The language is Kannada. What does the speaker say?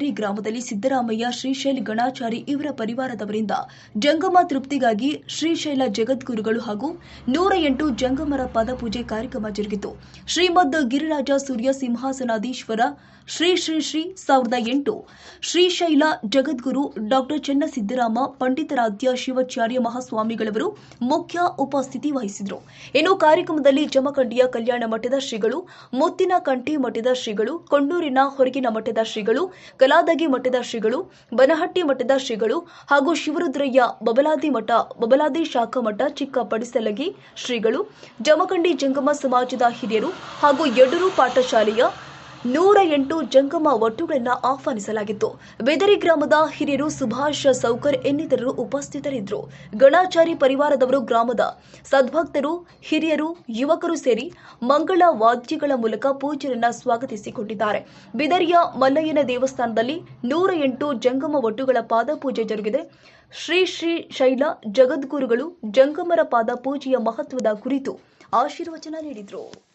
ಬಿದರಿ ಗ್ರಾಮದಲ್ಲಿ ಸಿದ್ದರಾಮಯ್ಯ, ಶ್ರೀಶೈಲ್ ಗಣಾಚಾರಿ ಇವರ ಪರಿವಾರದವರಿಂದ ಜಂಗಮ ತೃಪ್ತಿಗಾಗಿ ಶ್ರೀಶೈಲ ಜಗದ್ಗುರುಗಳು ಹಾಗೂ ನೂರ ಎಂಟು ಜಂಗಮರ ಪದಪೂಜೆ ಕಾರ್ಯಕ್ರಮ ಜರುಗಿತು. ಶ್ರೀಮದ್ ಗಿರಿರಾಜ ಸೂರ್ಯ ಸಿಂಹಾಸನಾಧೀಶ್ವರ, ಶ್ರೀ ಶ್ರೀ ಶ್ರೀ ಸಾವಿರದ ಎಂಟು, ಶ್ರೀಶೈಲ ಜಗದ್ಗುರು ಡಾಕ್ಟರ್ ಚೆನ್ನಸಿದ್ದರಾಮ, ಪಂಡಿತಾರಾಧ್ಯ ಶಿವಾಚಾರ್ಯ ಮಹಾಸ್ವಾಮಿಗಳವರು ಮುಖ್ಯ ಉಪಸ್ಥಿತಿ ವಹಿಸಿದರು. ಇನ್ನು ಕಾರ್ಯಕ್ರಮದಲ್ಲಿ ಜಮಖಂಡಿಯ ಕಲ್ಯಾಣ ಮಠದ ಶ್ರೀಗಳು ಮುತ್ತಿನ ಕಂಠಿ ಮಠದ ಶ್ರೀಗಳು ಕೊಂಡೂರಿನ ಹೊರಗಿನ ಮಠದ ಶ್ರೀಗಳು ಕಲಾದಗಿ ಮಠದ ಶ್ರೀಗಳು, ಬನಹಟ್ಟಿ ಮಠದ ಶ್ರೀಗಳು ಹಾಗೂ ಶಿವರುದ್ರಯ್ಯ ಬಬಲಾದಿ ಮಠ, ಬಬಲಾದಿ ಶಾಖಾ ಮಠ ಚಿಕ್ಕ ಪಡಿಸಲಗಿ ಶ್ರೀಗಳು, ಜಮಖಂಡಿ ಜಂಗಮ ಸಮಾಜದ ಹಿರಿಯರು ಹಾಗೂ ಯಡೂರು ಪಾಠಶಾಲೆಯ ನೂರ ಎಂಟು ಜಂಗಮ ಒಟ್ಟುಗಳನ್ನು ಆಹ್ವಾನಿಸಲಾಗಿತ್ತು. ಬೆದರಿ ಗ್ರಾಮದ ಹಿರಿಯರು ಸುಭಾಷ್ ಸೌಕರ್ ಇನ್ನಿತರರು ಉಪಸ್ಥಿತರಿದ್ದರು. ಗಣಾಚಾರಿ ಪರಿವಾರದವರು ಗ್ರಾಮದ ಸದ್ಭಕ್ತರು, ಹಿರಿಯರು, ಯುವಕರು ಸೇರಿ ಮಂಗಳ ವಾದ್ಯಗಳ ಮೂಲಕ ಪೂಜೆಯನ್ನು ಸ್ವಾಗತಿಸಿಕೊಂಡಿದ್ದಾರೆ. ಬಿದರಿಯ ಮಲ್ಲಯ್ಯನ ದೇವಸ್ಥಾನದಲ್ಲಿ ನೂರ ಎಂಟು ಜಂಗಮ ಒಟ್ಟುಗಳ ಪಾದಪೂಜೆ ಜರುಗಿದೆ. ಶ್ರೀ ಶ್ರೀ ಶೈಲ ಜಗದ್ಗುರುಗಳು ಜಂಗಮರ ಪಾದ ಪೂಜೆಯ ಮಹತ್ವದ ಕುರಿತು ಆಶೀರ್ವಚನ ನೀಡಿದರು.